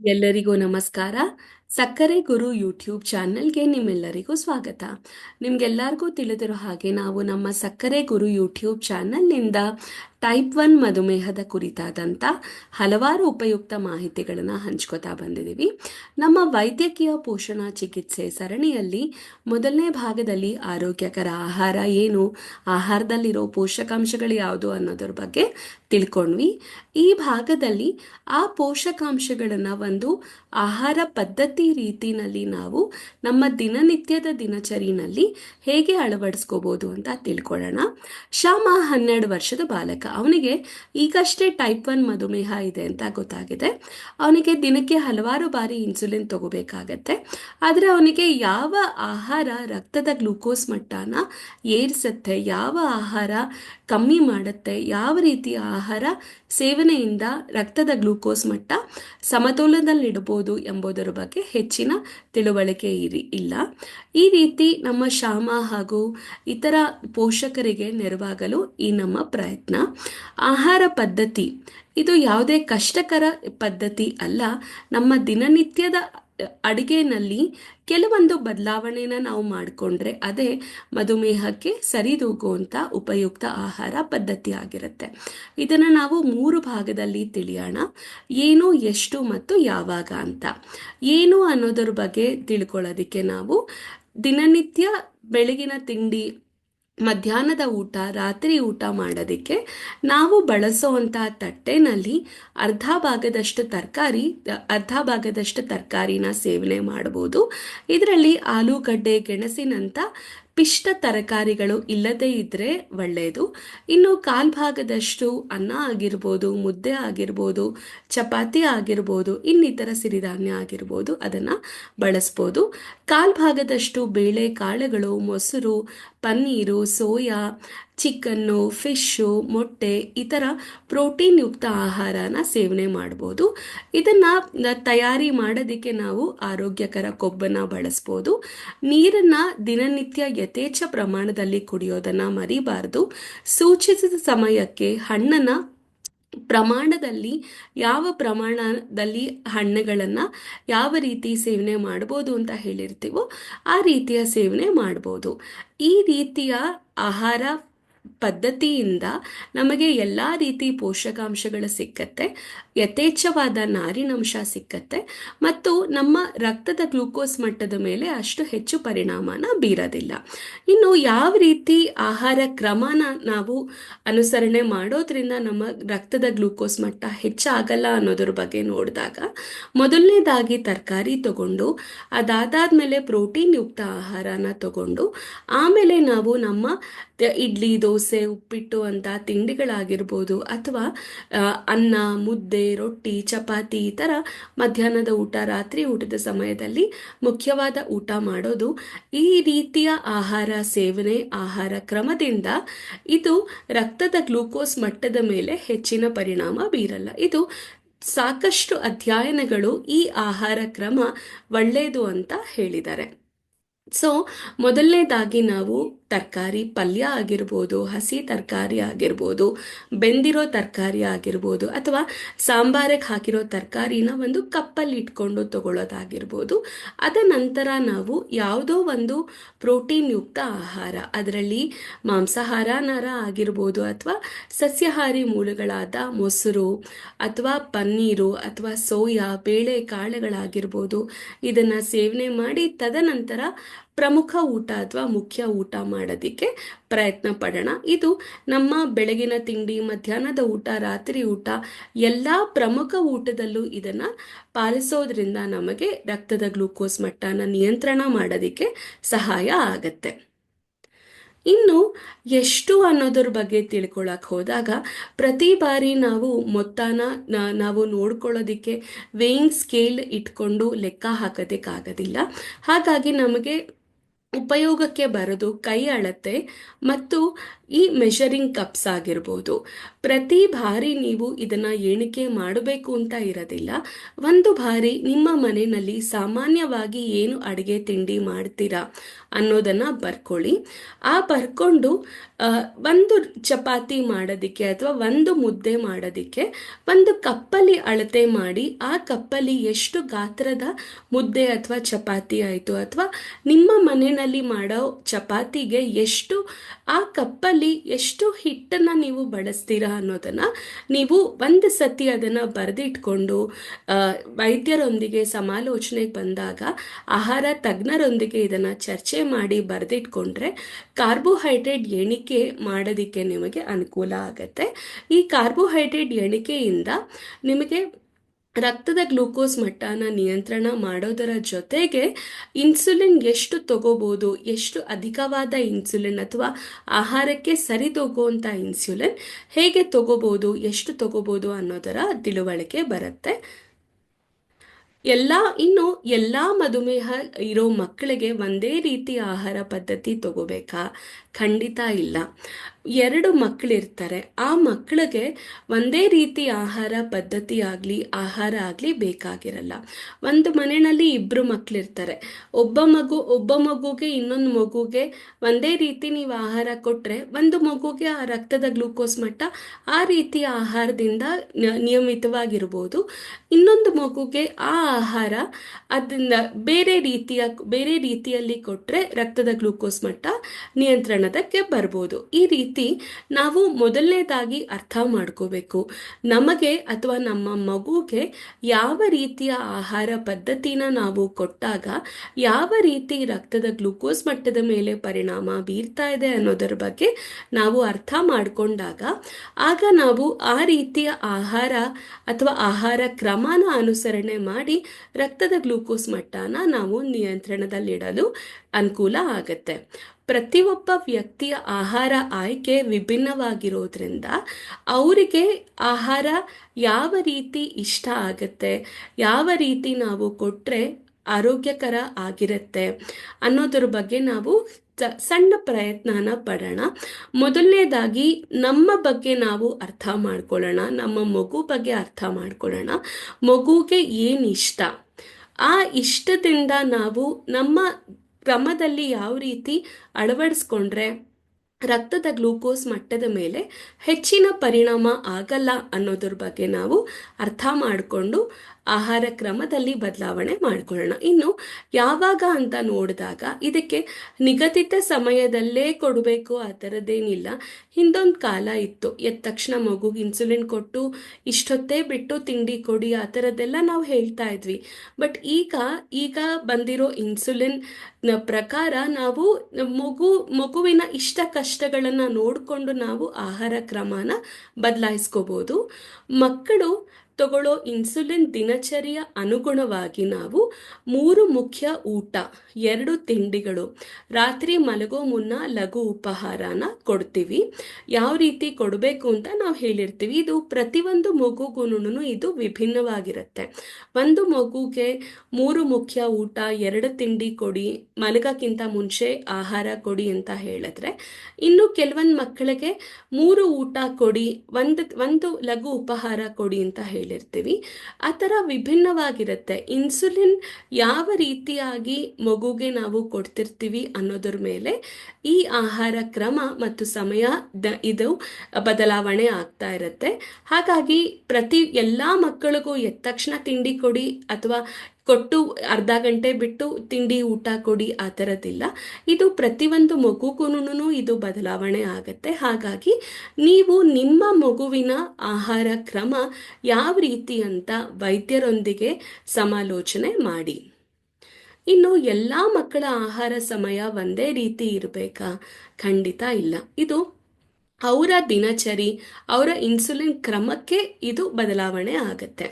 ಎಲ್ಲರಿಗೂ ನಮಸ್ಕಾರ. ಸಕ್ಕರೆ ಗುರು ಯೂಟ್ಯೂಬ್ ಚಾನೆಲ್ಗೆ ನಿಮ್ಮೆಲ್ಲರಿಗೂ ಸ್ವಾಗತ. ನಿಮ್ಗೆಲ್ಲರಿಗೂ ತಿಳಿದಿರೋ ಹಾಗೆ ನಾವು ನಮ್ಮ ಸಕ್ಕರೆ ಗುರು ಯೂಟ್ಯೂಬ್ ಚಾನೆಲ್ನಿಂದ ಟೈಪ್ ಒನ್ ಮಧುಮೇಹದ ಕುರಿತಾದಂಥ ಹಲವಾರು ಉಪಯುಕ್ತ ಮಾಹಿತಿಗಳನ್ನು ಹಂಚ್ಕೋತಾ ಬಂದಿದ್ದೀವಿ ನಮ್ಮ ವೈದ್ಯಕೀಯ ಪೋಷಣ ಚಿಕಿತ್ಸೆ ಸರಣಿಯಲ್ಲಿ ಮೊದಲನೇ ಭಾಗದಲ್ಲಿ ಆರೋಗ್ಯಕರ ಆಹಾರ ಏನು, ಆಹಾರದಲ್ಲಿರೋ ಪೋಷಕಾಂಶಗಳು ಯಾವುದು ಅನ್ನೋದ್ರ ಬಗ್ಗೆ ತಿಳ್ಕೊಂಡ್ವಿ. ಈ ಭಾಗದಲ್ಲಿ ಆ ಪೋಷಕಾಂಶಗಳನ್ನು ಒಂದು ಆಹಾರ ಪದ್ಧತಿ ರೀತಿನಲ್ಲಿ ನಾವು ನಮ್ಮ ದಿನನಿತ್ಯದ ದಿನಚರಿನಲ್ಲಿ ಹೇಗೆ ಅಳವಡಿಸ್ಕೋಬೋದು ಅಂತ ತಿಳ್ಕೊಳ್ಳೋಣ. ಶ್ಯಾಮ ಹನ್ನೆರಡು ವರ್ಷದ ಬಾಲಕ. ಅವನಿಗೆ ಈಗಷ್ಟೇ ಟೈಪ್ ಒನ್ ಮಧುಮೇಹ ಇದೆ ಅಂತ ಗೊತ್ತಾಗಿದೆ. ಅವನಿಗೆ ದಿನಕ್ಕೆ ಹಲವಾರು ಬಾರಿ ಇನ್ಸುಲಿನ್ ತಗೋಬೇಕಾಗತ್ತೆ. ಆದರೆ ಅವನಿಗೆ ಯಾವ ಆಹಾರ ರಕ್ತದ ಗ್ಲೂಕೋಸ್ ಮಟ್ಟನ ಏರಿಸುತ್ತೆ, ಯಾವ ಆಹಾರ ಕಮ್ಮಿ ಮಾಡುತ್ತೆ, ಯಾವ ರೀತಿಯ ಆಹಾರ ಸೇವನೆಯಿಂದ ರಕ್ತದ ಗ್ಲೂಕೋಸ್ ಮಟ್ಟ ಸಮತೋಲನದಲ್ಲಿಡಬಹುದು ಎಂಬುದರ ಬಗ್ಗೆ ಹೆಚ್ಚಿನ ತಿಳುವಳಿಕೆ ಇರಿ, ಇಲ್ಲ. ಈ ರೀತಿ ನಮ್ಮ ಶಾಮ ಹಾಗೂ ಇತರ ಪೋಷಕರಿಗೆ ನೆರವಾಗಲು ಈ ನಮ್ಮ ಪ್ರಯತ್ನ. ಆಹಾರ ಪದ್ಧತಿ. ಇದು ಯಾವುದೇ ಕಷ್ಟಕರ ಪದ್ಧತಿ ಅಲ್ಲ. ನಮ್ಮ ದಿನನಿತ್ಯದ ಅಡಿಗೆನಲ್ಲಿ ಕೆಲವೊಂದು ಬದಲಾವಣೆನ ನಾವು ಮಾಡಿಕೊಂಡ್ರೆ ಅದೇ ಮಧುಮೇಹಕ್ಕೆ ಸರಿದೂಗುವಂಥ ಉಪಯುಕ್ತ ಆಹಾರ ಪದ್ಧತಿ ಆಗಿರುತ್ತೆ. ಇದನ್ನು ನಾವು ಮೂರು ಭಾಗದಲ್ಲಿ ತಿಳಿಯೋಣ. ಏನು, ಎಷ್ಟು ಮತ್ತು ಯಾವಾಗ ಅಂತ. ಏನು ಅನ್ನೋದ್ರ ಬಗ್ಗೆ ತಿಳ್ಕೊಳ್ಳೋದಕ್ಕೆ ನಾವು ದಿನನಿತ್ಯ ಬೆಳಗಿನ ತಿಂಡಿ ಮಧ್ಯಾಹ್ನದ ಊಟ, ರಾತ್ರಿ ಊಟ ಮಾಡೋದಕ್ಕೆ ನಾವು ಬಳಸುವಂತಹ ತಟ್ಟೆನಲ್ಲಿ ಅರ್ಧ ಭಾಗದಷ್ಟು ತರಕಾರಿ, ಅರ್ಧ ಭಾಗದಷ್ಟು ತರಕಾರಿನ ಸೇವನೆ ಮಾಡ್ಬೋದು. ಇದರಲ್ಲಿ ಆಲೂಗಡ್ಡೆ, ಗೆಣಸಿನಂಥ ಪಿಷ್ಟ ತರಕಾರಿಗಳು ಇಲ್ಲದೇ ಇದ್ದರೆ ಒಳ್ಳೆಯದು ಇನ್ನು ಕಾಲ್ ಭಾಗದಷ್ಟು ಅನ್ನ ಆಗಿರ್ಬೋದು, ಮುದ್ದೆ ಆಗಿರ್ಬೋದು, ಚಪಾತಿ ಆಗಿರ್ಬೋದು, ಇನ್ನಿತರ ಸಿರಿಧಾನ್ಯ ಆಗಿರ್ಬೋದು, ಅದನ್ನು ಬಳಸ್ಬೋದು. ಕಾಲ್ ಭಾಗದಷ್ಟು ಬೇಳೆ ಕಾಳುಗಳು ಮೊಸರು, ಪನ್ನೀರು, ಸೋಯಾ ಚಿಕನ್ನು, ಫಿಶ್ಶು, ಮೊಟ್ಟೆ ಈ ಥರ ಪ್ರೋಟೀನ್ ಯುಕ್ತ ಆಹಾರನ ಸೇವನೆ ಮಾಡ್ಬೋದು. ಇದನ್ನು ತಯಾರಿ ಮಾಡೋದಕ್ಕೆ ನಾವು ಆರೋಗ್ಯಕರ ಕೊಬ್ಬನ್ನು ಬಳಸ್ಬೋದು. ನೀರನ್ನು ದಿನನಿತ್ಯ ಯಥೇಚ್ಛ ಪ್ರಮಾಣದಲ್ಲಿ ಕುಡಿಯೋದನ್ನು ಮರಿಬಾರ್ದು. ಸೂಚಿಸಿದ ಸಮಯಕ್ಕೆ ಹಣ್ಣನ್ನು ಪ್ರಮಾಣದಲ್ಲಿ, ಯಾವ ಪ್ರಮಾಣದಲ್ಲಿ ಹಣ್ಣುಗಳನ್ನು ಯಾವ ರೀತಿ ಸೇವನೆ ಮಾಡ್ಬೋದು ಅಂತ ಹೇಳಿರ್ತೀವೋ ಆ ರೀತಿಯ ಸೇವನೆ ಮಾಡ್ಬೋದು. ಈ ರೀತಿಯ ಆಹಾರ ಪದ್ಧತಿಯಿಂದ ನಮಗೆ ಎಲ್ಲ ರೀತಿ ಪೋಷಕಾಂಶಗಳು ಸಿಕ್ಕತ್ತೆ, ಯಥೇಚ್ಛವಾದ ನಾರಿನಂಶ ಸಿಕ್ಕತ್ತೆ ಮತ್ತು ನಮ್ಮ ರಕ್ತದ ಗ್ಲೂಕೋಸ್ ಮಟ್ಟದ ಮೇಲೆ ಅಷ್ಟು ಹೆಚ್ಚು ಪರಿಣಾಮನ ಬೀರೋದಿಲ್ಲ. ಇನ್ನು ಯಾವ ರೀತಿ ಆಹಾರ ಕ್ರಮನ ನಾವು ಅನುಸರಣೆ ಮಾಡೋದ್ರಿಂದ ನಮ್ಮ ರಕ್ತದ ಗ್ಲೂಕೋಸ್ ಮಟ್ಟ ಹೆಚ್ಚಾಗಲ್ಲ ಅನ್ನೋದ್ರ ಬಗ್ಗೆ ನೋಡಿದಾಗ ಮೊದಲನೇದಾಗಿ ತರಕಾರಿ ತಗೊಂಡು, ಅದಾದಾದ್ಮೇಲೆ ಪ್ರೋಟೀನ್ ಯುಕ್ತ ಆಹಾರನ ತಗೊಂಡು, ಆಮೇಲೆ ನಾವು ನಮ್ಮ ಇಡ್ಲಿ, ದೋಸೆ, ಉಪ್ಪಿಟ್ಟು ಅಂತ ತಿಂಡಿಗಳಾಗಿರ್ಬೋದು. ಅಥವಾ ಅನ್ನ, ಮುದ್ದೆ, ರೊಟ್ಟಿ, ಚಪಾತಿ ಈ ಥರ ಮಧ್ಯಾಹ್ನದ ಊಟ, ರಾತ್ರಿ ಊಟದ ಸಮಯದಲ್ಲಿ ಮುಖ್ಯವಾದ ಊಟ ಮಾಡೋದು ಈ ರೀತಿಯ ಆಹಾರ ಸೇವನೆ, ಆಹಾರ ಕ್ರಮದಿಂದ ಇದು ರಕ್ತದ ಗ್ಲೂಕೋಸ್ ಮಟ್ಟದ ಮೇಲೆ ಹೆಚ್ಚಿನ ಪರಿಣಾಮ ಬೀರಲ್ಲ. ಇದು ಸಾಕಷ್ಟು ಅಧ್ಯಯನಗಳು ಈ ಆಹಾರ ಕ್ರಮ ಒಳ್ಳೆಯದು ಅಂತ ಹೇಳಿದ್ದಾರೆ. ಸೊ ಮೊದಲನೇದಾಗಿ ನಾವು ತರಕಾರಿ ಪಲ್ಯ ಆಗಿರ್ಬೋದು, ಹಸಿ ತರಕಾರಿ ಆಗಿರ್ಬೋದು, ಬೆಂದಿರೋ ತರಕಾರಿ ಆಗಿರ್ಬೋದು ಅಥವಾ ಸಾಂಬಾರಕ್ಕೆ ಹಾಕಿರೋ ತರಕಾರಿನ ಒಂದು ಕಪ್ಪಲ್ಲಿ ಇಟ್ಕೊಂಡು ತಗೊಳ್ಳೋದಾಗಿರ್ಬೋದು. ಅದ ನಂತರ ನಾವು ಯಾವುದೋ ಒಂದು ಪ್ರೋಟೀನ್ ಯುಕ್ತ ಆಹಾರ, ಅದರಲ್ಲಿ ಮಾಂಸಾಹಾರ ನರ ಆಗಿರ್ಬೋದು ಅಥವಾ ಸಸ್ಯಾಹಾರಿ ಮೂಲಗಳಾದ ಮೊಸರು ಅಥವಾ ಪನ್ನೀರು ಅಥವಾ ಸೋಯಾ, ಬೇಳೆ, ಕಾಳುಗಳಾಗಿರ್ಬೋದು, ಇದನ್ನು ಸೇವನೆ ಮಾಡಿ ತದನಂತರ ಪ್ರಮುಖ ಊಟ ಅಥವಾ ಮುಖ್ಯ ಊಟ ಮಾಡೋದಕ್ಕೆ ಪ್ರಯತ್ನ ಪಡೋಣ. ಇದು ನಮ್ಮ ಬೆಳಗಿನ ತಿಂಡಿ, ಮಧ್ಯಾಹ್ನದ ಊಟ, ರಾತ್ರಿ ಊಟ, ಎಲ್ಲ ಪ್ರಮುಖ ಊಟದಲ್ಲೂ ಇದನ್ನು ಪಾಲಿಸೋದ್ರಿಂದ ನಮಗೆ ರಕ್ತದ ಗ್ಲೂಕೋಸ್ ಮಟ್ಟನ ನಿಯಂತ್ರಣ ಮಾಡೋದಕ್ಕೆ ಸಹಾಯ ಆಗತ್ತೆ. ಇನ್ನು ಎಷ್ಟು ಅನ್ನೋದ್ರ ಬಗ್ಗೆ ತಿಳ್ಕೊಳಕ್ಕೆ ಹೋದಾಗ, ಪ್ರತಿ ಬಾರಿ ನಾವು ಮೊತ್ತನ ನಾವು ನೋಡ್ಕೊಳ್ಳೋದಕ್ಕೆ ವೇಯಿಂಗ್ ಸ್ಕೇಲ್ ಇಟ್ಕೊಂಡು ಲೆಕ್ಕ ಹಾಕೋದಕ್ಕಾಗೋದಿಲ್ಲ. ಹಾಗಾಗಿ ನಮಗೆ ಉಪಯೋಗಕ್ಕೆ ಬರದು ಕೈ ಅಳತೆ ಮತ್ತು ಈ ಮೆಷರಿಂಗ್ ಕಪ್ಸ್ ಆಗಿರ್ಬೋದು. ಪ್ರತಿ ಬಾರಿ ನೀವು ಇದನ್ನ ಎಣಿಕೆ ಮಾಡಬೇಕು ಅಂತ ಇರೋದಿಲ್ಲ. ಒಂದು ಬಾರಿ ನಿಮ್ಮ ಮನೆಯಲ್ಲಿ ಸಾಮಾನ್ಯವಾಗಿ ಏನು ಅಡುಗೆ ತಿಂಡಿ ಮಾಡ್ತೀರಾ ಅನ್ನೋದನ್ನ ಬರ್ಕೊಳ್ಳಿ. ಆ ಬರ್ಕೊಂಡು ಒಂದು ಚಪಾತಿ ಮಾಡೋದಕ್ಕೆ ಅಥವಾ ಒಂದು ಮುದ್ದೆ ಮಾಡೋದಕ್ಕೆ ಒಂದು ಕಪ್ಪಲ್ಲಿ ಅಳತೆ ಮಾಡಿ ಆ ಕಪ್ಪಲ್ಲಿ ಎಷ್ಟು ಗಾತ್ರದ ಮುದ್ದೆ ಅಥವಾ ಚಪಾತಿ ಆಯಿತು ಅಥವಾ ನಿಮ್ಮ ಮನೆಯಲ್ಲಿ ಮಾಡೋ ಚಪಾತಿಗೆ ಎಷ್ಟು ಆ ಕಪ್ಪಲ್ಲಿ ಎಷ್ಟು ಹಿಟ್ಟನ್ನು ನೀವು ಬಳಸ್ತೀರಾ ಅನ್ನೋದನ್ನು ನೀವು ಒಂದು ಸತಿ ಅದನ್ನು ಬರೆದಿಟ್ಕೊಂಡು ವೈದ್ಯರೊಂದಿಗೆ ಸಮಾಲೋಚನೆಗೆ ಬಂದಾಗ ಆಹಾರ ತಜ್ಞರೊಂದಿಗೆ ಇದನ್ನು ಚರ್ಚೆ ಮಾಡಿ ಬರೆದಿಟ್ಕೊಂಡ್ರೆ ಕಾರ್ಬೋಹೈಡ್ರೇಟ್ ಎಣಿಕೆ ಮಾಡೋದಕ್ಕೆ ನಿಮಗೆ ಅನುಕೂಲ ಆಗುತ್ತೆ. ಈ ಕಾರ್ಬೋಹೈಡ್ರೇಟ್ ಎಣಿಕೆಯಿಂದ ನಿಮಗೆ ರಕ್ತದ ಗ್ಲೂಕೋಸ್ ಮಟ್ಟನ ನಿಯಂತ್ರಣ ಮಾಡೋದರ ಜೊತೆಗೆ ಇನ್ಸುಲಿನ್ ಎಷ್ಟು ತಗೋಬೋದು, ಎಷ್ಟು ಅಧಿಕವಾದ ಇನ್ಸುಲಿನ್ ಅಥವಾ ಆಹಾರಕ್ಕೆ ಸರಿದೋಗುವಂಥ ಇನ್ಸುಲಿನ್ ಹೇಗೆ ತಗೋಬೋದು, ಎಷ್ಟು ತಗೋಬೋದು ಅನ್ನೋದರ ತಿಳುವಳಿಕೆ ಬರುತ್ತೆ. ಎಲ್ಲ, ಇನ್ನು ಎಲ್ಲ ಮಧುಮೇಹ ಇರೋ ಮಕ್ಕಳಿಗೆ ಒಂದೇ ರೀತಿ ಆಹಾರ ಪದ್ಧತಿ ತಗೋಬೇಕಾ? ಖಂಡಿತ ಇಲ್ಲ. ಎರಡು ಮಕ್ಕಳಿರ್ತಾರೆ ಆ ಮಕ್ಕಳಿಗೆ ಒಂದೇ ರೀತಿ ಆಹಾರ ಪದ್ಧತಿ ಆಗಲಿ, ಆಹಾರ ಆಗಲಿ ಬೇಕಾಗಿರಲ್ಲ. ಒಂದು ಮನೆಯಲ್ಲಿ ಇಬ್ಬರು ಮಕ್ಕಳಿರ್ತಾರೆ ಒಬ್ಬ ಮಗು, ಒಬ್ಬ ಮಗುಗೆ ಇನ್ನೊಂದು ಮಗುಗೆ ಒಂದೇ ರೀತಿ ನೀವು ಆಹಾರ ಕೊಟ್ಟರೆ ಒಂದು ಮಗುಗೆ ಆ ರಕ್ತದ ಗ್ಲೂಕೋಸ್ ಮಟ್ಟ ಆ ರೀತಿಯ ಆಹಾರದಿಂದ ನಿಯಮಿತವಾಗಿರ್ಬೋದು. ಇನ್ನೊಂದು ಮಗುಗೆ ಆ ಆಹಾರ ಅದರಿಂದ ಬೇರೆ ರೀತಿಯ, ಬೇರೆ ರೀತಿಯಲ್ಲಿ ಕೊಟ್ಟರೆ ರಕ್ತದ ಗ್ಲೂಕೋಸ್ ಮಟ್ಟ ನಿಯಂತ್ರಣದಕ್ಕೆ ಬರ್ಬೋದು. ಈ ರೀತಿ ನಾವು ಮೊದಲನೇದಾಗಿ ಅರ್ಥ ಮಾಡ್ಕೋಬೇಕು. ನಮಗೆ ಅಥವಾ ನಮ್ಮ ಮಗುಗೆ ಯಾವ ರೀತಿಯ ಆಹಾರ ಪದ್ಧತಿನ ನಾವು ಕೊಟ್ಟಾಗ ಯಾವ ರೀತಿ ರಕ್ತದ ಗ್ಲೂಕೋಸ್ ಮಟ್ಟದ ಮೇಲೆ ಪರಿಣಾಮ ಬೀರ್ತಾ ಇದೆ ಅನ್ನೋದರ ಬಗ್ಗೆ ನಾವು ಅರ್ಥ ಮಾಡಿಕೊಂಡಾಗ ಆಗ ನಾವು ಆ ರೀತಿಯ ಆಹಾರ ಅಥವಾ ಆಹಾರ ಕ್ರಮನ ಅನುಸರಣೆ ಮಾಡಿ ರಕ್ತದ ಗ್ಲೂಕೋಸ್ ಮಟ್ಟನ ನಾವು ನಿಯಂತ್ರಣದಲ್ಲಿಡಲು ಅನುಕೂಲ ಆಗುತ್ತೆ. ಪ್ರತಿಯೊಬ್ಬ ವ್ಯಕ್ತಿಯ ಆಹಾರ ಆಯ್ಕೆ ವಿಭಿನ್ನವಾಗಿರೋದ್ರಿಂದ ಅವರಿಗೆ ಆಹಾರ ಯಾವ ರೀತಿ ಇಷ್ಟ ಆಗುತ್ತೆ, ಯಾವ ರೀತಿ ನಾವು ಕೊಟ್ಟರೆ ಆರೋಗ್ಯಕರ ಆಗಿರುತ್ತೆ ಅನ್ನೋದ್ರ ಬಗ್ಗೆ ನಾವು ಸಣ್ಣ ಪ್ರಯತ್ನನ ಪಡೋಣ. ಮೊದಲನೇದಾಗಿ ನಮ್ಮ ಬಗ್ಗೆ ನಾವು ಅರ್ಥ ಮಾಡ್ಕೊಳ್ಳೋಣ, ನಮ್ಮ ಮಗು ಬಗ್ಗೆ ಅರ್ಥ ಮಾಡ್ಕೊಳ್ಳೋಣ. ಮಗುಗೆ ಏನು ಇಷ್ಟ? ಆ ಇಷ್ಟದಿಂದ ನಾವು ನಮ್ಮ ಕ್ರಮದಲ್ಲಿ ಯಾವ ರೀತಿ ಅಳವಡಿಸ್ಕೊಂಡ್ರೆ ರಕ್ತದ ಗ್ಲೂಕೋಸ್ ಮಟ್ಟದ ಮೇಲೆ ಹೆಚ್ಚಿನ ಪರಿಣಾಮ ಆಗಲ್ಲ ಅನ್ನೋದ್ರ ಬಗ್ಗೆ ನಾವು ಅರ್ಥ ಮಾಡಿಕೊಂಡು ಆಹಾರ ಕ್ರಮದಲ್ಲಿ ಬದಲಾವಣೆ ಮಾಡಿಕೊಳ್ಳೋಣ. ಇನ್ನು ಯಾವಾಗ ಅಂತ ನೋಡಿದಾಗ ಇದಕ್ಕೆ ನಿಗದಿತ ಸಮಯದಲ್ಲೇ ಕೊಡಬೇಕು, ಆ ಥರದ್ದೇನಿಲ್ಲ. ಹಿಂದೊಂದು ಕಾಲ ಇತ್ತು. ಎದ್ದ ತಕ್ಷಣ ಮಗುಗೆ ಇನ್ಸುಲಿನ್ ಕೊಟ್ಟು, ಇಷ್ಟೊತ್ತೇ ಬಿಟ್ಟು ತಿಂಡಿ ಕೊಡಿ, ಆ ಥರದ್ದೆಲ್ಲ ನಾವು ಹೇಳ್ತಾ ಇದ್ವಿ. ಬಟ್ ಈಗ ಈಗ ಬಂದಿರೋ ಇನ್ಸುಲಿನ್ ಪ್ರಕಾರ ನಾವು ಮಗು, ಮಗುವಿನ ಇಷ್ಟ ಕಷ್ಟಗಳನ್ನು ನೋಡಿಕೊಂಡು ನಾವು ಆಹಾರ ಕ್ರಮನ ಬದಲಾಯಿಸ್ಕೋಬೋದು. ಮಕ್ಕಳು ತಗೊಳ್ಳೋ ಇನ್ಸುಲಿನ್ ದಿನಚರಿಯ ಅನುಗುಣವಾಗಿ ನಾವು ಮೂರು ಮುಖ್ಯ ಊಟ, ಎರಡು ತಿಂಡಿಗಳು. ರಾತ್ರಿ ಮಲಗೋ ಮುನ್ನ ಲಘು ಉಪಹಾರನ ಕೊಡ್ತೀವಿ. ಯಾವ ರೀತಿ ಕೊಡಬೇಕು ಅಂತ ನಾವು ಹೇಳಿರ್ತೀವಿ. ಇದು ಪ್ರತಿಯೊಂದು ಮಗುಗೂನು ಇದು ವಿಭಿನ್ನವಾಗಿರುತ್ತೆ. ಒಂದು ಮಗುಗೆ ಮೂರು ಮುಖ್ಯ ಊಟ, ಎರಡು ತಿಂಡಿ ಕೊಡಿ, ಮಲಗಕ್ಕಿಂತ ಮುಂಚೆ ಆಹಾರ ಕೊಡಿ ಅಂತ ಹೇಳಿದ್ರೆ, ಇನ್ನು ಕೆಲವೊಂದು ಮಕ್ಕಳಿಗೆ ಮೂರು ಊಟ ಕೊಡಿ, ಒಂದು ಒಂದು ಲಘು ಉಪಹಾರ ಕೊಡಿ ಅಂತ ಹೇಳಿರ್ತೀವಿ ಆ ಥರ ವಿಭಿನ್ನವಾಗಿರುತ್ತೆ. ಇನ್ಸುಲಿನ್ ಯಾವ ರೀತಿಯಾಗಿ ಮಗುಗೆ ನಾವು ಕೊಡ್ತಿರ್ತೀವಿ ಅನ್ನೋದ್ರ ಮೇಲೆ ಈ ಆಹಾರ ಕ್ರಮ ಮತ್ತು ಸಮಯ ದ ಇದು ಬದಲಾವಣೆ ಆಗ್ತಾ ಇರುತ್ತೆ. ಹಾಗಾಗಿ ಪ್ರತಿ ಎಲ್ಲ ಮಕ್ಕಳಿಗೂ ಎದ್ದ ತಕ್ಷಣ ತಿಂಡಿ ಕೊಡಿ ಅಥವಾ ಕೊಟ್ಟು ಅರ್ಧ ಗಂಟೆ ಬಿಟ್ಟು ತಿಂಡಿ ಊಟ ಕೊಡಿ ಆ ಥರದ್ದಿಲ್ಲ. ಇದು ಪ್ರತಿಯೊಂದು ಮಗುಗೂನು ಇದು ಬದಲಾವಣೆ ಆಗುತ್ತೆ. ಹಾಗಾಗಿ ನೀವು ನಿಮ್ಮ ಮಗುವಿನ ಆಹಾರ ಕ್ರಮ ಯಾವ ರೀತಿ ಅಂತ ವೈದ್ಯರೊಂದಿಗೆ ಸಮಾಲೋಚನೆ ಮಾಡಿ. ಇನ್ನು ಎಲ್ಲ ಮಕ್ಕಳ ಆಹಾರ ಸಮಯ ಒಂದೇ ರೀತಿ ಇರಬೇಕಾ? ಖಂಡಿತ ಇಲ್ಲ. ಇದು ಅವರ ದಿನಚರಿ, ಅವರ ಇನ್ಸುಲಿನ್ ಕ್ರಮಕ್ಕೆ ಇದು ಬದಲಾವಣೆ ಆಗುತ್ತೆ.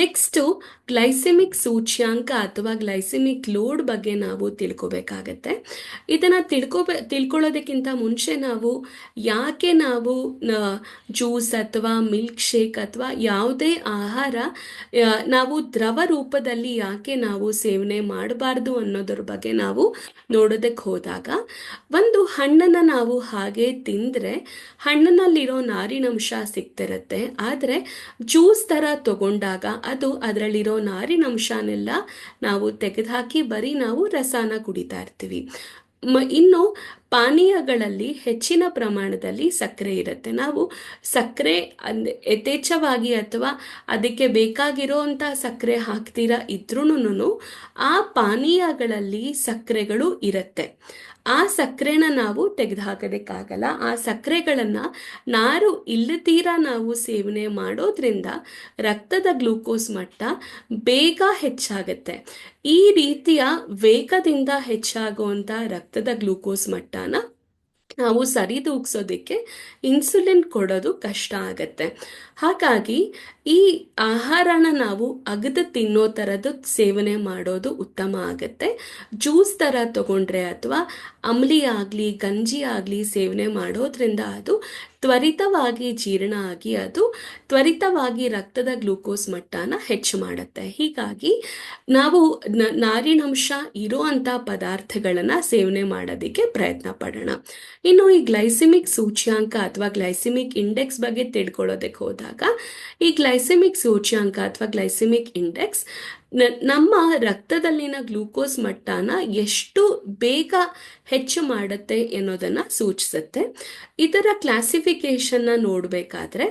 ನೆಕ್ಸ್ಟು ಗ್ಲೈಸೆಮಿಕ್ ಸೂಚ್ಯಾಂಕ ಅಥವಾ ಗ್ಲೈಸೆಮಿಕ್ ಲೋಡ್ ಬಗ್ಗೆ ನಾವು ತಿಳ್ಕೊಬೇಕಾಗತ್ತೆ. ಇದನ್ನು ತಿಳ್ಕೊಬೇ, ತಿಳ್ಕೊಳ್ಳೋದಕ್ಕಿಂತ ಮುಂಚೆ ನಾವು ಯಾಕೆ ನಾವು ಜ್ಯೂಸ್ ಅಥವಾ ಮಿಲ್ಕ್ ಶೇಕ್ ಅಥವಾ ಯಾವುದೇ ಆಹಾರ ನಾವು ದ್ರವ ರೂಪದಲ್ಲಿ ಯಾಕೆ ನಾವು ಸೇವನೆ ಮಾಡಬಾರ್ದು ಅನ್ನೋದ್ರ ಬಗ್ಗೆ ನಾವು ನೋಡೋದಕ್ಕೆ ಹೋದಾಗ, ಒಂದು ಹಣ್ಣನ್ನು ನಾವು ಹಾಗೆ ತಿಂದರೆ ಹಣ್ಣಿನಲ್ಲಿರೋ ನಾರಿನಂಶ ಸಿಗ್ತಿರತ್ತೆ. ಆದರೆ ಜ್ಯೂಸ್ ಥರ ತಗೊಂಡಾಗ ಅದು ಅದರಲ್ಲಿರೋ ನಾರಿನಂಶನೆಲ್ಲ ನಾವು ತೆಗೆದುಹಾಕಿ ಬರೀ ನಾವು ರಸನ ಕುಡಿತಾ ಇರ್ತೀವಿ. ಮ, ಇನ್ನು ಪಾನೀಯಗಳಲ್ಲಿ ಹೆಚ್ಚಿನ ಪ್ರಮಾಣದಲ್ಲಿ ಸಕ್ಕರೆ ಇರುತ್ತೆ. ನಾವು ಸಕ್ಕರೆ ಅಂದರೆ ಯಥೇಚ್ಛವಾಗಿ ಅಥವಾ ಅದಕ್ಕೆ ಬೇಕಾಗಿರೋವಂಥ ಸಕ್ಕರೆ ಹಾಕ್ತೀರಾ ಇದ್ರೂ ಆ ಪಾನೀಯಗಳಲ್ಲಿ ಸಕ್ಕರೆಗಳು ಇರುತ್ತೆ. ಆ ಸಕ್ಕರೆನ ನಾವು ತೆಗೆದುಹಾಕೋದಕ್ಕಾಗಲ್ಲ. ಆ ಸಕ್ಕರೆಗಳನ್ನು ನಾರು ಇಲ್ಲದೀರ ನಾವು ಸೇವನೆ ಮಾಡೋದ್ರಿಂದ ರಕ್ತದ ಗ್ಲೂಕೋಸ್ ಮಟ್ಟ ಬೇಗ ಹೆಚ್ಚಾಗುತ್ತೆ. ಈ ರೀತಿಯ ವೇಗದಿಂದ ಹೆಚ್ಚಾಗುವಂಥ ರಕ್ತದ ಗ್ಲೂಕೋಸ್ ಮಟ್ಟನ ನಾವು ಸರಿದೂಗಿಸೋದಕ್ಕೆ ಇನ್ಸುಲಿನ್ ಕೊಡೋದು ಕಷ್ಟ ಆಗತ್ತೆ. ಹಾಗಾಗಿ ಈ ಆಹಾರನ ನಾವು ಅಗದು ತಿನ್ನೋ ಥರದ್ದು ಸೇವನೆ ಮಾಡೋದು ಉತ್ತಮ ಆಗತ್ತೆ. ಜ್ಯೂಸ್ ಥರ ತಗೊಂಡ್ರೆ ಅಥವಾ ಅಮ್ಲಿ ಆಗಲಿ, ಗಂಜಿ ಆಗಲಿ ಸೇವನೆ ಮಾಡೋದ್ರಿಂದ ಅದು ತ್ವರಿತವಾಗಿ ಜೀರ್ಣ ಆಗಿ ಅದು ತ್ವರಿತವಾಗಿ ರಕ್ತದ ಗ್ಲೂಕೋಸ್ ಮಟ್ಟನ ಹೆಚ್ಚು ಮಾಡುತ್ತೆ. ಹೀಗಾಗಿ ನಾವು ನ- ಇರೋ ಇರುವಂಥ ಪದಾರ್ಥಗಳನ್ನು ಸೇವನೆ ಮಾಡೋದಕ್ಕೆ ಪ್ರಯತ್ನ ಪಡೋಣ. ಇನ್ನು ಈ ಗ್ಲೈಸಿಮಿಕ್ ಸೂಚ್ಯಾಂಕ ಅಥವಾ ಗ್ಲೈಸಿಮಿಕ್ ಇಂಡೆಕ್ಸ್ ಬಗ್ಗೆ ತಿಳ್ಕೊಳ್ಳೋದಕ್ಕೆ ಹೋದಾಗ ಈ ಸೂಚ್ಯಾಂಕ ಅಥವಾ ಗ್ಲೈಸಿಮಿಕ್ ಇಂಡೆಕ್ಸ್ ನ- ನಮ್ಮ ರಕ್ತದಲ್ಲಿನ ಗ್ಲೂಕೋಸ್ ಮಟ್ಟನ ಎಷ್ಟು ಬೇಗ ಹೆಚ್ಚು ಮಾಡುತ್ತೆ ಅನ್ನೋದನ್ನು ಸೂಚಿಸುತ್ತೆ. ಇದರ ಕ್ಲಾಸಿಫಿಕೇಶನ್ನ ನೋಡಬೇಕಾದ್ರೆ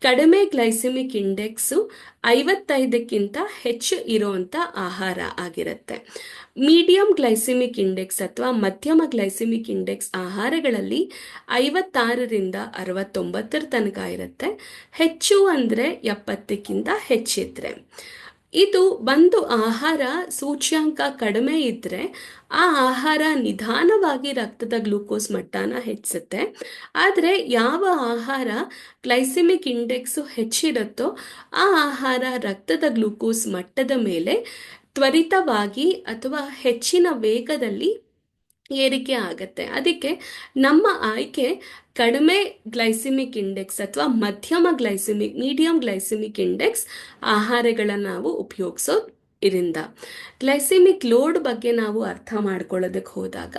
ಕಡಿಮೆ ಗ್ಲೈಸಿಮಿಕ್ ಇಂಡೆಕ್ಸು ಐವತ್ತೈದಕ್ಕಿಂತ ಹೆಚ್ಚು ಇರುವಂಥ ಆಹಾರ ಆಗಿರುತ್ತೆ. ಮೀಡಿಯಂ ಗ್ಲೈಸಿಮಿಕ್ ಇಂಡೆಕ್ಸ್ ಅಥವಾ ಮಧ್ಯಮ ಗ್ಲೈಸಿಮಿಕ್ ಇಂಡೆಕ್ಸ್ ಆಹಾರಗಳಲ್ಲಿ ಐವತ್ತಾರರಿಂದ ಅರವತ್ತೊಂಬತ್ತರ ತನಕ ಇರುತ್ತೆ. ಹೆಚ್ಚು ಅಂದರೆ ಎಪ್ಪತ್ತಕ್ಕಿಂತ ಹೆಚ್ಚಿದ್ರೆ. ಇದು ಬಂದು ಆಹಾರ ಸೂಚ್ಯಾಂಕ ಕಡಿಮೆ ಇದ್ದರೆ ಆ ಆಹಾರ ನಿಧಾನವಾಗಿ ರಕ್ತದ ಗ್ಲೂಕೋಸ್ ಮಟ್ಟನ ಹೆಚ್ಚಿಸುತ್ತೆ. ಆದರೆ ಯಾವ ಆಹಾರ ಗ್ಲೈಸಿಮಿಕ್ ಇಂಡೆಕ್ಸು ಹೆಚ್ಚಿರುತ್ತೋ ಆ ಆಹಾರ ರಕ್ತದ ಗ್ಲೂಕೋಸ್ ಮಟ್ಟದ ಮೇಲೆ ತ್ವರಿತವಾಗಿ ಅಥವಾ ಹೆಚ್ಚಿನ ವೇಗದಲ್ಲಿ ಏರಿಕೆ ಆಗತ್ತೆ. ಅದಕ್ಕೆ ನಮ್ಮ ಆಯ್ಕೆ ಕಡಿಮೆ ಗ್ಲೈಸಿಮಿಕ್ ಇಂಡೆಕ್ಸ್ ಅಥವಾ ಮಧ್ಯಮ ಗ್ಲೈಸಿಮಿಕ್ ಮೀಡಿಯಂ ಗ್ಲೈಸಿಮಿಕ್ ಇಂಡೆಕ್ಸ್ ಆಹಾರಗಳನ್ನು ನಾವು ಉಪಯೋಗಿಸೋದು ಇದರಿಂದ ಗ್ಲೈಸಿಮಿಕ್ ಲೋಡ್ ಬಗ್ಗೆ ನಾವು ಅರ್ಥ ಮಾಡ್ಕೊಳ್ಳೋದಕ್ಕೆ ಹೋದಾಗ,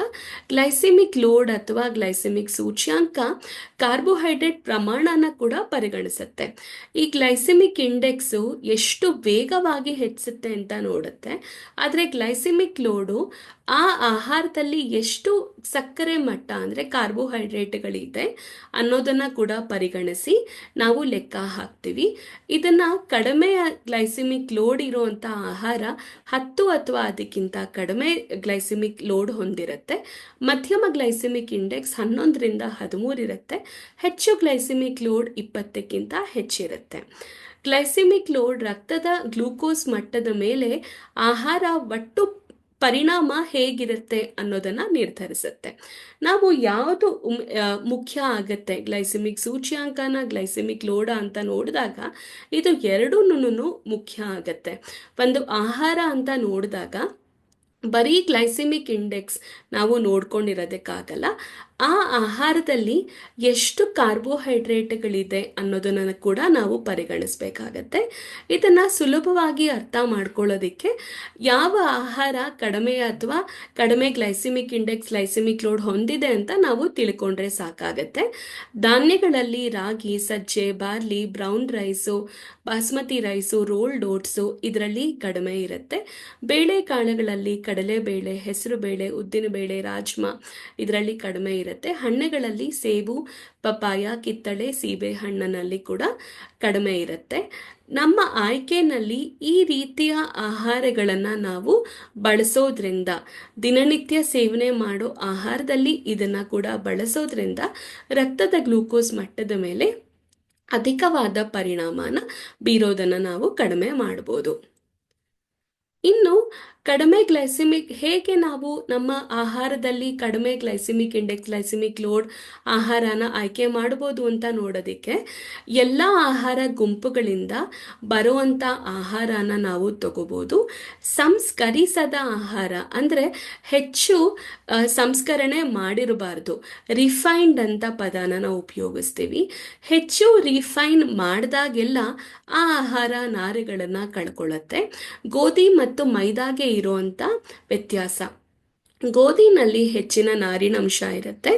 ಗ್ಲೈಸಿಮಿಕ್ ಲೋಡ್ ಅಥವಾ ಗ್ಲೈಸಿಮಿಕ್ ಸೂಚ್ಯಾಂಕ ಕಾರ್ಬೋಹೈಡ್ರೇಟ್ ಪ್ರಮಾಣನ ಕೂಡ ಪರಿಗಣಿಸುತ್ತೆ. ಈ ಗ್ಲೈಸಿಮಿಕ್ ಇಂಡೆಕ್ಸು ಎಷ್ಟು ವೇಗವಾಗಿ ಹೆಚ್ಚುತ್ತೆ ಅಂತ ನೋಡುತ್ತೆ. ಆದರೆ ಗ್ಲೈಸಿಮಿಕ್ ಲೋಡು ಆ ಆಹಾರದಲ್ಲಿ ಎಷ್ಟು ಸಕ್ಕರೆ ಮಟ್ಟ ಅಂದರೆ ಕಾರ್ಬೋಹೈಡ್ರೇಟ್ಗಳಿದೆ ಅನ್ನೋದನ್ನು ಕೂಡ ಪರಿಗಣಿಸಿ ನಾವು ಲೆಕ್ಕ ಹಾಕ್ತೀವಿ. ಇದನ್ನು ಕಡಿಮೆ ಗ್ಲೈಸಿಮಿಕ್ ಲೋಡ್ ಇರುವಂಥ ಆಹಾರ ಹತ್ತು ಅಥವಾ ಅದಕ್ಕಿಂತ ಕಡಿಮೆ ಗ್ಲೈಸಿಮಿಕ್ ಲೋಡ್ ಹೊಂದಿರುತ್ತೆ. ಮಧ್ಯಮ ಗ್ಲೈಸಿಮಿಕ್ ಇಂಡೆಕ್ಸ್ ಹನ್ನೊಂದರಿಂದ ಹದಿಮೂರು ಇರುತ್ತೆ. ಹೆಚ್ಚು ಗ್ಲೈಸಿಮಿಕ್ ಲೋಡ್ ಇಪ್ಪತ್ತಕ್ಕಿಂತ ಹೆಚ್ಚಿರುತ್ತೆ. ಗ್ಲೈಸಿಮಿಕ್ ಲೋಡ್ ರಕ್ತದ ಗ್ಲೂಕೋಸ್ ಮಟ್ಟದ ಮೇಲೆ ಆಹಾರ ಒಟ್ಟು ಪರಿಣಾಮ ಹೇಗಿರುತ್ತೆ ಅನ್ನೋದನ್ನು ನಿರ್ಧರಿಸುತ್ತೆ. ನಾವು ಯಾವುದು ಮುಖ್ಯ ಆಗುತ್ತೆ, ಗ್ಲೈಸಿಮಿಕ್ ಸೂಚ್ಯಾಂಕನ, ಗ್ಲೈಸಿಮಿಕ್ ಲೋಡ ಅಂತ ನೋಡಿದಾಗ ಇದು ಎರಡೂ ಮುಖ್ಯ ಆಗತ್ತೆ. ಒಂದು ಆಹಾರ ಅಂತ ನೋಡಿದಾಗ ಬರೀ ಗ್ಲೈಸಿಮಿಕ್ ಇಂಡೆಕ್ಸ್ ನಾವು ನೋಡ್ಕೊಂಡಿರೋದಕ್ಕಾಗಲ್ಲ ಆ ಆಹಾರದಲ್ಲಿ ಎಷ್ಟು ಕಾರ್ಬೋಹೈಡ್ರೇಟ್ಗಳಿದೆ ಅನ್ನೋದನ್ನು ಕೂಡ ನಾವು ಪರಿಗಣಿಸಬೇಕಾಗತ್ತೆ. ಇದನ್ನು ಸುಲಭವಾಗಿ ಅರ್ಥ ಮಾಡ್ಕೊಳ್ಳೋದಕ್ಕೆ ಯಾವ ಆಹಾರ ಕಡಿಮೆ ಅಥವಾ ಕಡಿಮೆ ಗ್ಲೈಸಿಮಿಕ್ ಇಂಡೆಕ್ಸ್, ಗ್ಲೈಸಿಮಿಕ್ ಲೋಡ್ ಹೊಂದಿದೆ ಅಂತ ನಾವು ತಿಳ್ಕೊಂಡ್ರೆ ಸಾಕಾಗತ್ತೆ. ಧಾನ್ಯಗಳಲ್ಲಿ ರಾಗಿ, ಸಜ್ಜೆ, barley, brown rice, basmati rice, rolled oats ಇದರಲ್ಲಿ ಕಡಿಮೆ ಇರುತ್ತೆ. ಬೇಳೆಕಾಳುಗಳಲ್ಲಿ ಕಡಲೆಬೇಳೆ, ಹೆಸರುಬೇಳೆ, ಉದ್ದಿನಬೇಳೆ, ರಾಜ್ಮಾ ಇದರಲ್ಲಿ ಕಡಿಮೆ ಇರುತ್ತೆ. ಹಣ್ಣುಗಳಲ್ಲಿ ಸೇಬು, ಪಪ್ಪಾಯ, ಕಿತ್ತಳೆ, ಸೀಬೆ ಹಣ್ಣಿನಲ್ಲಿ ಕೂಡ ಕಡಿಮೆ ಇರುತ್ತೆ. ನಮ್ಮ ಆಯ್ಕೆನಲ್ಲಿ ಈ ರೀತಿಯ ಆಹಾರಗಳನ್ನು ನಾವು ಬಳಸೋದ್ರಿಂದ, ದಿನನಿತ್ಯ ಸೇವನೆ ಮಾಡೋ ಆಹಾರದಲ್ಲಿ ಇದನ್ನು ಕೂಡ ಬಳಸೋದ್ರಿಂದ ರಕ್ತದ ಗ್ಲೂಕೋಸ್ ಮಟ್ಟದ ಮೇಲೆ ಅಧಿಕವಾದ ಪರಿಣಾಮನ ಬೀರೋದನ್ನು ನಾವು ಕಡಿಮೆ ಮಾಡ್ಬೋದು. ಇನ್ನು ಕಡಿಮೆ ಗ್ಲೈಸಿಮಿಕ್ ಹೇಗೆ ನಾವು ನಮ್ಮ ಆಹಾರದಲ್ಲಿ ಕಡಿಮೆ ಗ್ಲೈಸಿಮಿಕ್ ಇಂಡೆಕ್ಸ್ ಗ್ಲೈಸಿಮಿಕ್ ಲೋಡ್ ಆಹಾರನ ಆಯ್ಕೆ ಮಾಡ್ಬೋದು ಅಂತ ನೋಡೋದಕ್ಕೆ ಎಲ್ಲ ಆಹಾರ ಗುಂಪುಗಳಿಂದ ಬರುವಂಥ ಆಹಾರನ ನಾವು ತಗೋಬೋದು ಸಂಸ್ಕರಿಸದ ಆಹಾರ ಅಂದರೆ ಹೆಚ್ಚು ಸಂಸ್ಕರಣೆ ಮಾಡಿರಬಾರ್ದು. ರಿಫೈನ್ಡ್ ಅಂತ ಪದನ ನಾವು ಉಪಯೋಗಿಸ್ತೀವಿ. ಹೆಚ್ಚು ರಿಫೈನ್ ಮಾಡಿದಾಗೆಲ್ಲ ಆ ಆಹಾರ ನಾರುಗಳನ್ನು ಕಳ್ಕೊಳ್ಳುತ್ತೆ. ಗೋಧಿ ಮತ್ತು ಮೈದಾಗೆ ಇರುವಂಥ ವ್ಯತ್ಯಾಸ. ಗೋಧಿನಲ್ಲಿ ಹೆಚ್ಚಿನ ನಾರಿನಂಶ ಇರುತ್ತೆ.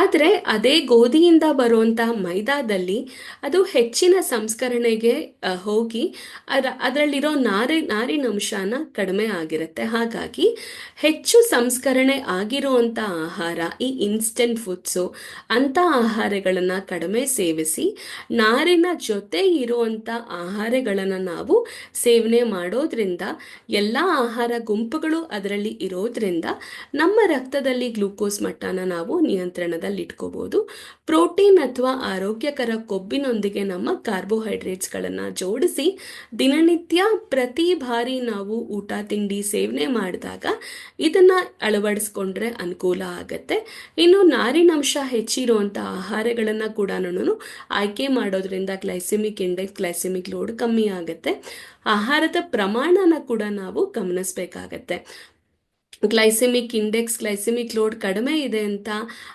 ಆದರೆ ಅದೇ ಗೋಧಿಯಿಂದ ಬರುವಂತಹ ಮೈದಾದಲ್ಲಿ ಅದು ಹೆಚ್ಚಿನ ಸಂಸ್ಕರಣೆಗೆ ಹೋಗಿ ಅದ, ಅದರಲ್ಲಿರೋ ನಾರಿ ನಾರಿನಂಶನ ಕಡಿಮೆ ಆಗಿರುತ್ತೆ. ಹಾಗಾಗಿ ಹೆಚ್ಚು ಸಂಸ್ಕರಣೆ ಆಗಿರುವಂಥ ಆಹಾರ, ಈ ಇನ್ಸ್ಟೆಂಟ್ ಫುಡ್ಸು ಅಂಥ ಆಹಾರಗಳನ್ನು ಕಡಿಮೆ ಸೇವಿಸಿ ನಾರಿನ ಜೊತೆ ಇರುವಂಥ ಆಹಾರಗಳನ್ನು ನಾವು ಸೇವನೆ ಮಾಡೋದ್ರಿಂದ, ಎಲ್ಲ ಆಹಾರ ಗುಂಪುಗಳು ಅದರಲ್ಲಿ ಇರೋದ್ರಿಂದ ನಮ್ಮ ರಕ್ತದಲ್ಲಿ ಗ್ಲೂಕೋಸ್ ಮಟ್ಟನ ನಾವು ನಿಯಂತ್ರಣದಲ್ಲಿ ಇಟ್ಕೋಬಹುದು ಪ್ರೋಟೀನ್ ಅಥವಾ ಆರೋಗ್ಯಕರ ಕೊಬ್ಬಿನೊಂದಿಗೆ ನಮ್ಮ ಕಾರ್ಬೋಹೈಡ್ರೇಟ್ಸ್ಗಳನ್ನು ಜೋಡಿಸಿ ದಿನನಿತ್ಯ ಪ್ರತಿ ಬಾರಿ ನಾವು ಊಟ, ತಿಂಡಿ, ಸೇವನೆ ಮಾಡಿದಾಗ ಇದನ್ನು ಅಳವಡಿಸ್ಕೊಂಡ್ರೆ ಅನುಕೂಲ ಆಗತ್ತೆ. ಇನ್ನು ನಾರಿನಂಶ ಹೆಚ್ಚಿರುವಂಥ ಆಹಾರಗಳನ್ನು ಕೂಡ ಆಯ್ಕೆ ಮಾಡೋದ್ರಿಂದ ಗ್ಲೈಸೆಮಿಕ್ ಇಂಡೆಕ್ಸ್, ಗ್ಲೈಸೆಮಿಕ್ ಲೋಡ್ ಕಮ್ಮಿ ಆಗುತ್ತೆ. ಆಹಾರದ ಪ್ರಮಾಣನ ಕೂಡ ನಾವು ಗಮನಿಸಬೇಕಾಗತ್ತೆ. ಗ್ಲೈಸೆಮಿಕ್ ಇಂಡೆಕ್ಸ್, ಗ್ಲೈಸೆಮಿಕ್ ಲೋಡ್ ಕಡಿಮೆ ಇದೆ ಅಂತ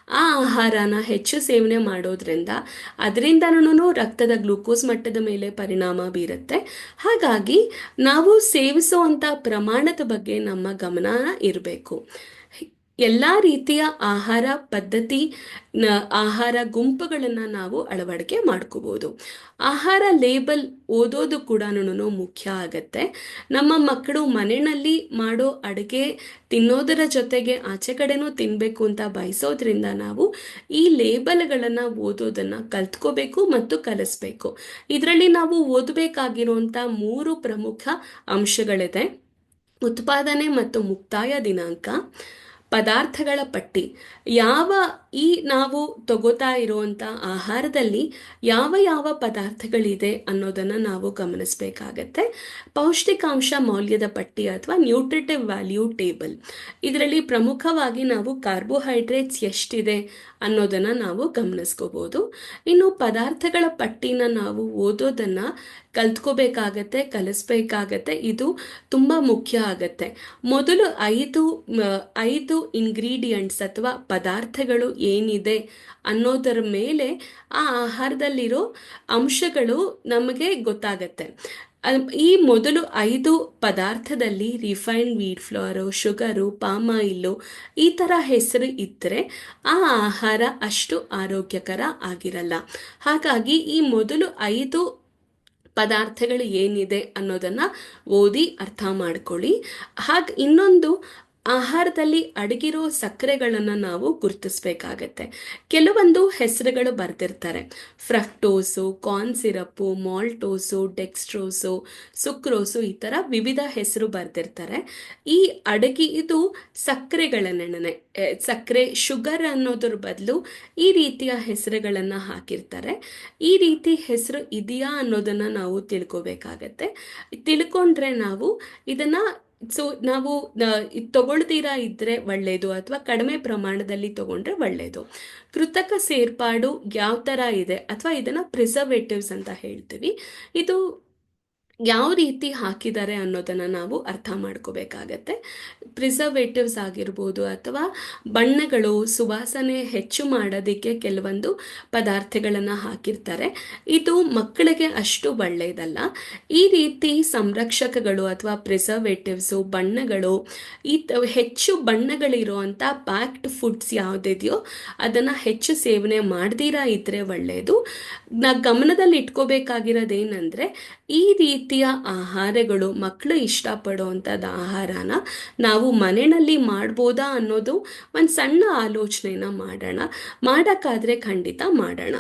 ಆ ಆಹಾರನ ಹೆಚ್ಚು ಸೇವನೆ ಮಾಡೋದ್ರಿಂದ ಅದರಿಂದನೂ ರಕ್ತದ ಗ್ಲೂಕೋಸ್ ಮಟ್ಟದ ಮೇಲೆ ಪರಿಣಾಮ ಬೀರುತ್ತೆ. ಹಾಗಾಗಿ ನಾವು ಸೇವಿಸುವಂಥ ಪ್ರಮಾಣದ ಬಗ್ಗೆ ನಮ್ಮ ಗಮನ ಇರಬೇಕು. ಎಲ್ಲ ರೀತಿಯ ಆಹಾರ ಪದ್ಧತಿ ಆಹಾರ ಗುಂಪುಗಳನ್ನು ನಾವು ಅಳವಡಿಕೆ ಮಾಡ್ಕೋಬೋದು. ಆಹಾರ ಲೇಬಲ್ ಓದೋದು ಕೂಡ ಮುಖ್ಯ ಆಗತ್ತೆ. ನಮ್ಮ ಮಕ್ಕಳು ಮನೆಯಲ್ಲಿ ಮಾಡೋ ಅಡುಗೆ ತಿನ್ನೋದರ ಜೊತೆಗೆ ಆಚೆ ಕಡೆನೂ ತಿನ್ನಬೇಕು ಅಂತ ಬಯಸೋದ್ರಿಂದ ನಾವು ಈ ಲೇಬಲ್ಗಳನ್ನು ಓದೋದನ್ನು ಕಲ್ತ್ಕೋಬೇಕು ಮತ್ತು ಕಲಿಸ್ಬೇಕು. ಇದರಲ್ಲಿ ನಾವು ಓದಬೇಕಾಗಿರುವಂಥ ಮೂರು ಪ್ರಮುಖ ಅಂಶಗಳಿದೆ. ಉತ್ಪಾದನೆ ಮತ್ತು ಮುಕ್ತಾಯ ದಿನಾಂಕ ಪದಾರ್ಥಗಳ ಪಟ್ಟಿ. ಯಾವ ಈ ನಾವು ತಗೋತಾ ಇರುವಂಥ ಆಹಾರದಲ್ಲಿ ಯಾವ ಯಾವ ಪದಾರ್ಥಗಳಿದೆ ಅನ್ನೋದನ್ನು ನಾವು ಗಮನಿಸಬೇಕಾಗತ್ತೆ. ಪೌಷ್ಟಿಕಾಂಶ ಮೌಲ್ಯದ ಪಟ್ಟಿ ಅಥವಾ ನ್ಯೂಟ್ರಿಟಿವ್ ವ್ಯಾಲ್ಯೂ ಟೇಬಲ್. ಇದರಲ್ಲಿ ಪ್ರಮುಖವಾಗಿ ನಾವು ಕಾರ್ಬೋಹೈಡ್ರೇಟ್ಸ್ ಎಷ್ಟಿದೆ ಅನ್ನೋದನ್ನು ನಾವು ಗಮನಿಸ್ಕೋಬೋದು. ಇನ್ನು ಪದಾರ್ಥಗಳ ಪಟ್ಟಿನ ನಾವು ಓದೋದನ್ನು ಕಲ್ತ್ಕೋಬೇಕಾಗತ್ತೆ, ಕಲಿಸ್ಬೇಕಾಗತ್ತೆ, ಇದು ತುಂಬ ಮುಖ್ಯ ಆಗತ್ತೆ. ಮೊದಲು ಐದು ಐದು ಇಂಗ್ರೀಡಿಯಂಟ್ಸ್ ಅಥವಾ ಪದಾರ್ಥಗಳು ಏನಿದೆ ಅನ್ನೋದರ ಮೇಲೆ ಆ ಆಹಾರದಲ್ಲಿರೋ ಅಂಶಗಳು ನಮಗೆ ಗೊತ್ತಾಗತ್ತೆ. ಈ ಮೊದಲು ಐದು ಪದಾರ್ಥದಲ್ಲಿ refined wheat flour sugar palm oil ಈ ಥರ ಹೆಸರು ಇದ್ದರೆ ಆ ಆಹಾರ ಅಷ್ಟು ಆರೋಗ್ಯಕರ ಆಗಿರಲ್ಲ. ಹಾಗಾಗಿ ಈ ಮೊದಲು ಐದು ಪದಾರ್ಥಗಳು ಏನಿದೆ ಅನ್ನೋದನ್ನು ಓದಿ ಅರ್ಥ ಮಾಡ್ಕೊಳ್ಳಿ. ಹಾಗೆ ಇನ್ನೊಂದು ಆಹಾರದಲ್ಲಿ ಅಡಗಿರೋ ಸಕ್ಕರೆಗಳನ್ನು ನಾವು ಗುರುತಿಸ್ಬೇಕಾಗತ್ತೆ. ಕೆಲವೊಂದು ಹೆಸರುಗಳು ಬರ್ತಿರ್ತಾರೆ ಫ್ರಕ್ಟೋಸು, ಕಾರ್ನ್ ಸಿರಪ್ಪು ಮಾಲ್ಟೋಸು, ಡೆಕ್ಸ್ಟ್ರೋಸು, ಸುಕ್ರೋಸು ಈ ಥರ ವಿವಿಧ ಹೆಸರು ಬರ್ತಿರ್ತಾರೆ ಈ ಅಡಗಿ ಇದು ಸಕ್ಕರೆಗಳ ನೆನೆ ಸಕ್ಕರೆ ಶುಗರ್ ಅನ್ನೋದ್ರ ಬದಲು ಈ ರೀತಿಯ ಹೆಸರುಗಳನ್ನು ಹಾಕಿರ್ತಾರೆ. ಈ ರೀತಿ ಹೆಸರು ಇದೆಯಾ ಅನ್ನೋದನ್ನು ನಾವು ತಿಳ್ಕೊಬೇಕಾಗತ್ತೆ. ತಿಳ್ಕೊಂಡ್ರೆ ನಾವು ಇದನ್ನು ಸೊ ನಾವು ತಗೊಳ್ತೀರಾ ಇದ್ರೆ ಒಳ್ಳೆಯದು ಅಥವಾ ಕಡಿಮೆ ಪ್ರಮಾಣದಲ್ಲಿ ತಗೊಂಡ್ರೆ ಒಳ್ಳೆಯದು ಕೃತಕ ಸೇರ್ಪಾಡು ಯಾವ ಥರ ಇದೆ ಅಥವಾ ಇದನ್ನು ಪ್ರಿಸರ್ವೇಟಿವ್ಸ್ ಅಂತ ಹೇಳ್ತೀವಿ. ಇದು ಯಾವ ರೀತಿ ಹಾಕಿದ್ದಾರೆ ಅನ್ನೋದನ್ನು ನಾವು ಅರ್ಥ ಮಾಡ್ಕೋಬೇಕಾಗತ್ತೆ. ಪ್ರಿಸರ್ವೇಟಿವ್ಸ್ ಆಗಿರ್ಬೋದು ಅಥವಾ ಬಣ್ಣಗಳು ಸುವಾಸನೆ ಹೆಚ್ಚು ಮಾಡೋದಕ್ಕೆ ಕೆಲವೊಂದು ಪದಾರ್ಥಗಳನ್ನು ಹಾಕಿರ್ತಾರೆ. ಇದು ಮಕ್ಕಳಿಗೆ ಅಷ್ಟು ಒಳ್ಳೆಯದಲ್ಲ. ಈ ರೀತಿ ಸಂರಕ್ಷಕಗಳು ಅಥವಾ ಪ್ರಿಸರ್ವೇಟಿವ್ಸು ಬಣ್ಣಗಳು, ಈ ಹೆಚ್ಚು ಬಣ್ಣಗಳಿರುವಂಥ ಪ್ಯಾಕ್ಡ್ ಫುಡ್ಸ್ ಯಾವುದಿದೆಯೋ ಅದನ್ನು ಹೆಚ್ಚು ಸೇವನೆ ಮಾಡ್ದಿರಾ ಇದ್ರೆ ಒಳ್ಳೆಯದು ನಾ ಗಮನದಲ್ಲಿ ಇಟ್ಕೋಬೇಕಾಗಿರೋದೇನೆಂದರೆ ಈ ರೀತಿಯ ಆಹಾರಗಳು ಮಕ್ಕಳು ಇಷ್ಟಪಡುವಂಥದ್ದು ಆಹಾರನ ನಾವು ಮನೆಯಲ್ಲಿ ಮಾಡ್ಬೋದಾ ಅನ್ನೋದು ಒಂದು ಸಣ್ಣ ಆಲೋಚನೆನ ಮಾಡೋಣ. ಮಾಡೋಕ್ಕಾದ್ರೆ ಖಂಡಿತ ಮಾಡೋಣ.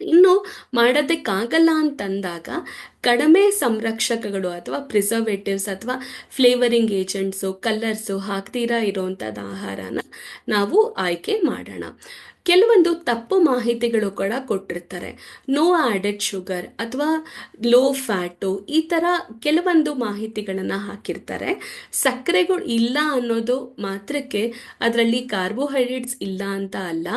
ಇನ್ನು ಮಾಡೋದಕ್ಕಾಗಲ್ಲ ಅಂತಂದಾಗ ಕಡಿಮೆ ಸಂರಕ್ಷಕಗಳು ಅಥವಾ ಪ್ರಿಸರ್ವೇಟಿವ್ಸ್ ಅಥವಾ ಫ್ಲೇವರಿಂಗ್ ಏಜೆಂಟ್ಸು ಕಲರ್ಸು ಹಾಕ್ತೀರಾ ಇರೋವಂಥದ್ದು ಆಹಾರನ ನಾವು ಆಯ್ಕೆ ಮಾಡೋಣ. ಕೆಲವೊಂದು ತಪ್ಪು ಮಾಹಿತಿಗಳು ಕೂಡ ಕೊಟ್ಟಿರ್ತಾರೆ. ನೋ ಆ್ಯಡೆಡ್ ಶುಗರ್ ಅಥವಾ ಲೋ ಫ್ಯಾಟು ಈ ಥರ ಕೆಲವೊಂದು ಮಾಹಿತಿಗಳನ್ನು ಹಾಕಿರ್ತಾರೆ. ಸಕ್ಕರೆಗಳು ಇಲ್ಲ ಅನ್ನೋದು ಮಾತ್ರಕ್ಕೆ ಅದರಲ್ಲಿ ಕಾರ್ಬೋಹೈಡ್ರೇಟ್ಸ್ ಇಲ್ಲ ಅಂತ ಅಲ್ಲ.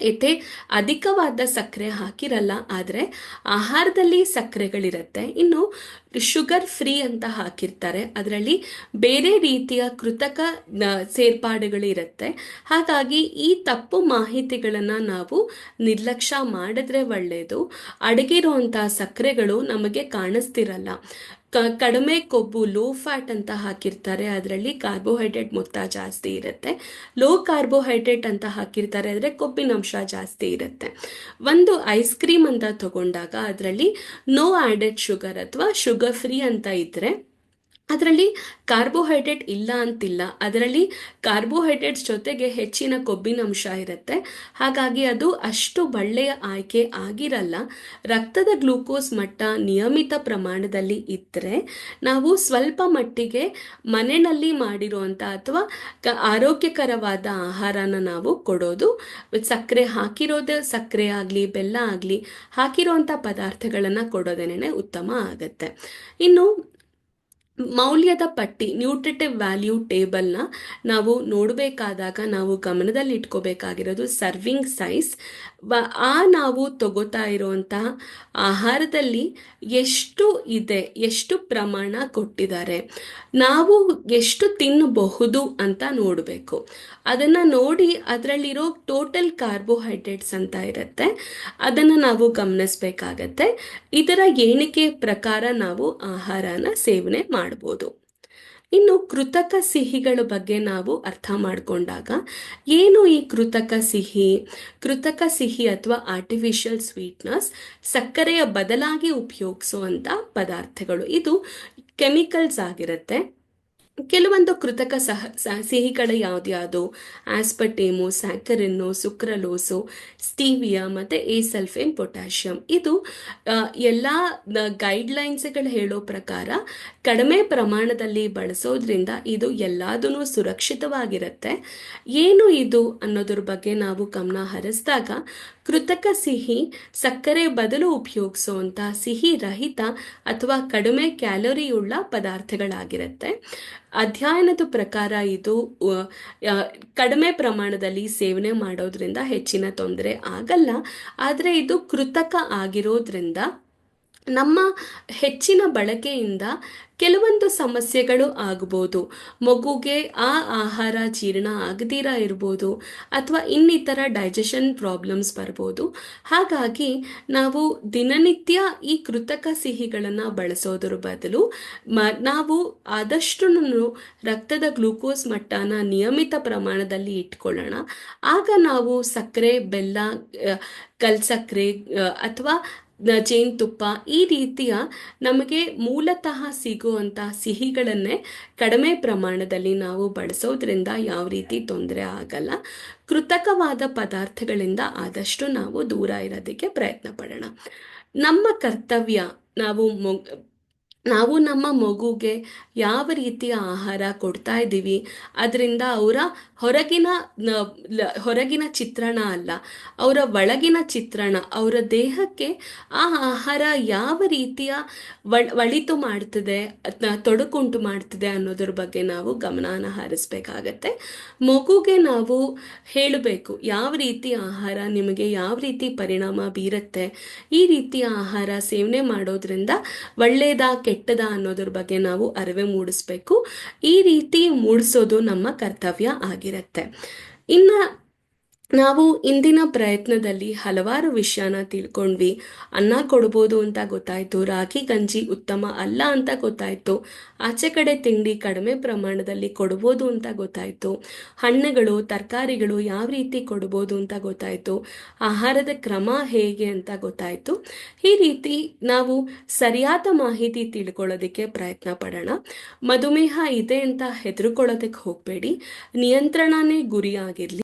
ಏತೆ, ಅಧಿಕವಾದ ಸಕ್ಕರೆ ಹಾಕಿರಲ್ಲ, ಆದರೆ ಆಹಾರದಲ್ಲಿ ಸಕ್ಕರೆಗಳಿರುತ್ತೆ. ಇನ್ನು ಶುಗರ್ ಫ್ರೀ ಅಂತ ಹಾಕಿರ್ತಾರೆ. ಅದರಲ್ಲಿ ಬೇರೆ ರೀತಿಯ ಕೃತಕ ಸೇರ್ಪಾಡುಗಳಿರುತ್ತೆ. ಹಾಗಾಗಿ ಈ ತಪ್ಪು ಮಾಹಿತಿಗಳನ್ನು ನಾವು ನಿರ್ಲಕ್ಷ್ಯ ಮಾಡಿದ್ರೆ ಒಳ್ಳೆಯದು ಅಡಗಿರುವಂಥ ಸಕ್ಕರೆಗಳು ನಮಗೆ ಕಾಣಿಸ್ತಿರಲ್ಲ. ಕ, ಕಡಿಮೆ ಕೊಬ್ಬು ಲೋ ಫ್ಯಾಟ್ ಅಂತ ಹಾಕಿರ್ತಾರೆ. ಅದರಲ್ಲಿ ಕಾರ್ಬೋಹೈಡ್ರೇಟ್ ಮೊತ್ತ ಜಾಸ್ತಿ ಇರುತ್ತೆ. ಲೋ ಕಾರ್ಬೋಹೈಡ್ರೇಟ್ ಅಂತ ಹಾಕಿರ್ತಾರೆ ಅಂದರೆ ಕೊಬ್ಬಿನಂಶ ಜಾಸ್ತಿ ಇರುತ್ತೆ. ಒಂದು ಐಸ್ ಕ್ರೀಮ್ ಅಂತ ತಗೊಂಡಾಗ ಅದರಲ್ಲಿ ನೋ ಆ್ಯಡೆಡ್ ಶುಗರ್ ಅಥವಾ ಶುಗರ್ ಫ್ರೀ ಅಂತ ಇದ್ದರೆ ಅದರಲ್ಲಿ ಕಾರ್ಬೋಹೈಡ್ರೇಟ್ ಇಲ್ಲ ಅಂತಿಲ್ಲ. ಅದರಲ್ಲಿ ಕಾರ್ಬೋಹೈಡ್ರೇಟ್ಸ್ ಜೊತೆಗೆ ಹೆಚ್ಚಿನ ಕೊಬ್ಬಿನ ಅಂಶ ಇರುತ್ತೆ. ಹಾಗಾಗಿ ಅದು ಅಷ್ಟು ಒಳ್ಳೆಯ ಆಯ್ಕೆ ಆಗಿರಲ್ಲ. ರಕ್ತದ ಗ್ಲೂಕೋಸ್ ಮಟ್ಟ ನಿಯಮಿತ ಪ್ರಮಾಣದಲ್ಲಿ ಇದ್ದರೆ ನಾವು ಸ್ವಲ್ಪ ಮಟ್ಟಿಗೆ ಮನೆಯಲ್ಲಿ ಮಾಡಿರುವಂಥ ಅಥವಾ ಆರೋಗ್ಯಕರವಾದ ಆಹಾರನ ನಾವು ಕೊಡೋದು. ಸಕ್ಕರೆ ಹಾಕಿರೋದೇ ಸಕ್ಕರೆ ಆಗಲಿ, ಬೆಲ್ಲ ಆಗಲಿ ಹಾಕಿರೋವಂಥ ಪದಾರ್ಥಗಳನ್ನು ಕೊಡೋದೇನೆ ಉತ್ತಮ ಆಗುತ್ತೆ. ಇನ್ನು ಮೌಲ್ಯದ ಪಟ್ಟಿ ನ್ಯೂಟ್ರಿಟಿವ್ ವ್ಯಾಲ್ಯೂ ಟೇಬಲ್ನ ನಾವು ನೋಡಬೇಕಾದಾಗ ನಾವು ಗಮನದಲ್ಲಿ ಇಟ್ಕೋಬೇಕಾಗಿರೋದು ಸರ್ವಿಂಗ್ ಸೈಜ್ ಆ ನಾವು ತಗೋತಾ ಇರುವಂತಹ ಆಹಾರದಲ್ಲಿ ಎಷ್ಟು ಇದೆ, ಎಷ್ಟು ಪ್ರಮಾಣ ಕೊಟ್ಟಿದ್ದಾರೆ. ನಾವು ಎಷ್ಟು ತಿನ್ನಬಹುದು ಅಂತ ನೋಡಬೇಕು. ಅದನ್ನು ನೋಡಿ ಅದರಲ್ಲಿರೋ ಟೋಟಲ್ ಕಾರ್ಬೋಹೈಡ್ರೇಟ್ಸ್ ಅಂತ ಇರುತ್ತೆ. ಅದನ್ನು ನಾವು ಗಮನಿಸ್ಬೇಕಾಗತ್ತೆ. ಇದರ ಎಣಿಕೆ ಪ್ರಕಾರ ನಾವು ಆಹಾರನ ಸೇವನೆ ಮಾಡ್ಬೋದು. ಇನ್ನು ಕೃತಕ ಸಿಹಿಗಳ ಬಗ್ಗೆ ನಾವು ಅರ್ಥ ಮಾಡಿಕೊಂಡಾಗ ಏನು ಈ ಕೃತಕ ಸಿಹಿ? ಕೃತಕ ಸಿಹಿ ಅಥವಾ ಆರ್ಟಿಫಿಷಿಯಲ್ ಸ್ವೀಟ್ನಸ್ ಸಕ್ಕರೆಯ ಬದಲಾಗಿ ಉಪಯೋಗಿಸುವಂಥ ಪದಾರ್ಥಗಳು. ಇದು ಕೆಮಿಕಲ್ಸ್ ಆಗಿರುತ್ತೆ. ಕೆಲವೊಂದು ಕೃತಕ ಸಹ ಸಿಹಿಗಳ ಯಾವ್ದ್ಯಾವುದು? ಆಸ್ಪಟೇಮು ಸ್ಯಾಕರಿನ್ನು ಸುಕ್ರಲೋಸು, ಸ್ಟೀವಿಯಾ ಮತ್ತು ಎ ಸಲ್ಫೇನ್ ಪೊಟ್ಯಾಷಿಯಂ. ಇದು ಎಲ್ಲ ಗೈಡ್ಲೈನ್ಸ್ಗಳು ಹೇಳೋ ಪ್ರಕಾರ ಕಡಿಮೆ ಪ್ರಮಾಣದಲ್ಲಿ ಬಳಸೋದ್ರಿಂದ ಇದು ಎಲ್ಲದೂ ಸುರಕ್ಷಿತವಾಗಿರುತ್ತೆ. ಏನು ಇದು ಅನ್ನೋದ್ರ ಬಗ್ಗೆ ನಾವು ಗಮನ ಹರಿಸಿದಾಗ ಕೃತಕ ಸಿಹಿ, ಸಕ್ಕರೆ ಬದಲು ಉಪಯೋಗಿಸುವಂತಹ ಸಿಹಿ ರಹಿತ ಅಥವಾ ಕಡಿಮೆ ಕ್ಯಾಲೋರಿಯುಳ್ಳ ಪದಾರ್ಥಗಳಾಗಿರುತ್ತೆ. ಅಧ್ಯಯನದ ಪ್ರಕಾರ ಇದು ಕಡಿಮೆ ಪ್ರಮಾಣದಲ್ಲಿ ಸೇವನೆ ಮಾಡೋದ್ರಿಂದ ಹೆಚ್ಚಿನ ತೊಂದರೆ ಆಗಲ್ಲ. ಆದರೆ ಇದು ಕೃತಕ ಆಗಿರೋದ್ರಿಂದ ನಮ್ಮ ಹೆಚ್ಚಿನ ಬಳಕೆಯಿಂದ ಕೆಲವೊಂದು ಸಮಸ್ಯೆಗಳು ಆಗ್ಬೋದು. ಮಗುಗೆ ಆ ಆಹಾರ ಜೀರ್ಣ ಆಗದಿರ ಇರ್ಬೋದು ಅಥವಾ ಇನ್ನಿತರ ಡೈಜೆಷನ್ ಪ್ರಾಬ್ಲಮ್ಸ್ ಬರ್ಬೋದು. ಹಾಗಾಗಿ ನಾವು ದಿನನಿತ್ಯ ಈ ಕೃತಕ ಸಿಹಿಗಳನ್ನು ಬಳಸೋದ್ರ ಬದಲು ಮ, ನಾವು ಆದಷ್ಟು ರಕ್ತದ ಗ್ಲೂಕೋಸ್ ಮಟ್ಟನ ನಿಯಮಿತ ಪ್ರಮಾಣದಲ್ಲಿ ಇಟ್ಕೊಳ್ಳೋಣ. ಆಗ ನಾವು ಸಕ್ಕರೆ, ಬೆಲ್ಲ ಕಲ್ಸಕ್ಕರೆ ಅಥವಾ ಜೇನುತುಪ್ಪ ಈ ರೀತಿಯ ನಮಗೆ ಮೂಲತಃ ಸಿಗುವಂತಹ ಸಿಹಿಗಳನ್ನೇ ಕಡಿಮೆ ಪ್ರಮಾಣದಲ್ಲಿ ನಾವು ಬಳಸೋದ್ರಿಂದ ಯಾವ ರೀತಿ ತೊಂದರೆ ಆಗಲ್ಲ. ಕೃತಕವಾದ ಪದಾರ್ಥಗಳಿಂದ ಆದಷ್ಟು ನಾವು ದೂರ ಇರೋದಕ್ಕೆ ಪ್ರಯತ್ನ ಪಡೋಣ. ನಮ್ಮ ಕರ್ತವ್ಯ ನಾವು ನಾವು ನಮ್ಮ ಮಗುಗೆ ಯಾವ ರೀತಿಯ ಆಹಾರ ಕೊಡ್ತಾ ಇದ್ದೀವಿ, ಅದರಿಂದ ಅವರ ಹೊರಗಿನ ಹೊರಗಿನ ಚಿತ್ರಣ ಅಲ್ಲ, ಅವರ ಒಳಗಿನ ಚಿತ್ರಣ, ಅವರ ದೇಹಕ್ಕೆ ಆ ಆಹಾರ ಯಾವ ರೀತಿಯ ಒಳಿತು ಮಾಡ್ತದೆ ತೊಡಕುಂಟು ಮಾಡ್ತದೆ ಅನ್ನೋದ್ರ ಬಗ್ಗೆ ನಾವು ಗಮನಾನ ಹರಿಸ್ಬೇಕಾಗತ್ತೆ. ಮಗುಗೆ ನಾವು ಹೇಳಬೇಕು, ಯಾವ ರೀತಿ ಆಹಾರ ನಿಮಗೆ ಯಾವ ರೀತಿ ಪರಿಣಾಮ ಬೀರುತ್ತೆ, ಈ ರೀತಿಯ ಆಹಾರ ಸೇವನೆ ಮಾಡೋದ್ರಿಂದ ಒಳ್ಳೇದಾ, ಕೆಟ್ಟದ ಅನ್ನೋದ್ರ ಬಗ್ಗೆ ನಾವು ಅರಿವೆ ಮೂಡಿಸ್ಬೇಕು. ಈ ರೀತಿ ಮೂಡಿಸೋದು ನಮ್ಮ ಕರ್ತವ್ಯ ಆಗಿರುತ್ತೆ. ಇನ್ನು ನಾವು ಇಂದಿನ ಪ್ರಯತ್ನದಲ್ಲಿ ಹಲವಾರು ವಿಷಯನ ತಿಳ್ಕೊಂಡ್ವಿ. ಅನ್ನ ಕೊಡ್ಬೋದು ಅಂತ ಗೊತ್ತಾಯ್ತು, ರಾಗಿ, ಗಂಜಿ ಉತ್ತಮ ಅಲ್ಲ ಅಂತ ಗೊತ್ತಾಯ್ತು. ಆಚೆ ಕಡೆ ತಿಂಡಿ ಕಡಿಮೆ ಪ್ರಮಾಣದಲ್ಲಿ ಕೊಡ್ಬೋದು ಅಂತ ಗೊತ್ತಾಯ್ತು. ಹಣ್ಣುಗಳು, ತರಕಾರಿಗಳು ಯಾವ ರೀತಿ ಕೊಡ್ಬೋದು ಅಂತ ಗೊತ್ತಾಯ್ತು. ಆಹಾರದ ಕ್ರಮ ಹೇಗೆ ಅಂತ ಗೊತ್ತಾಯ್ತು. ಈ ರೀತಿ ನಾವು ಸರಿಯಾದ ಮಾಹಿತಿ ತಿಳ್ಕೊಳ್ಳೋದಕ್ಕೆ ಪ್ರಯತ್ನ ಪಡೋಣ. ಮಧುಮೇಹ ಇದೆ ಅಂತ ಹೆದರ್ಕೊಳ್ಳೋದಕ್ಕೆ ಹೋಗಬೇಡಿ. ನಿಯಂತ್ರಣನೇ ಗುರಿಯಾಗಿರಲಿ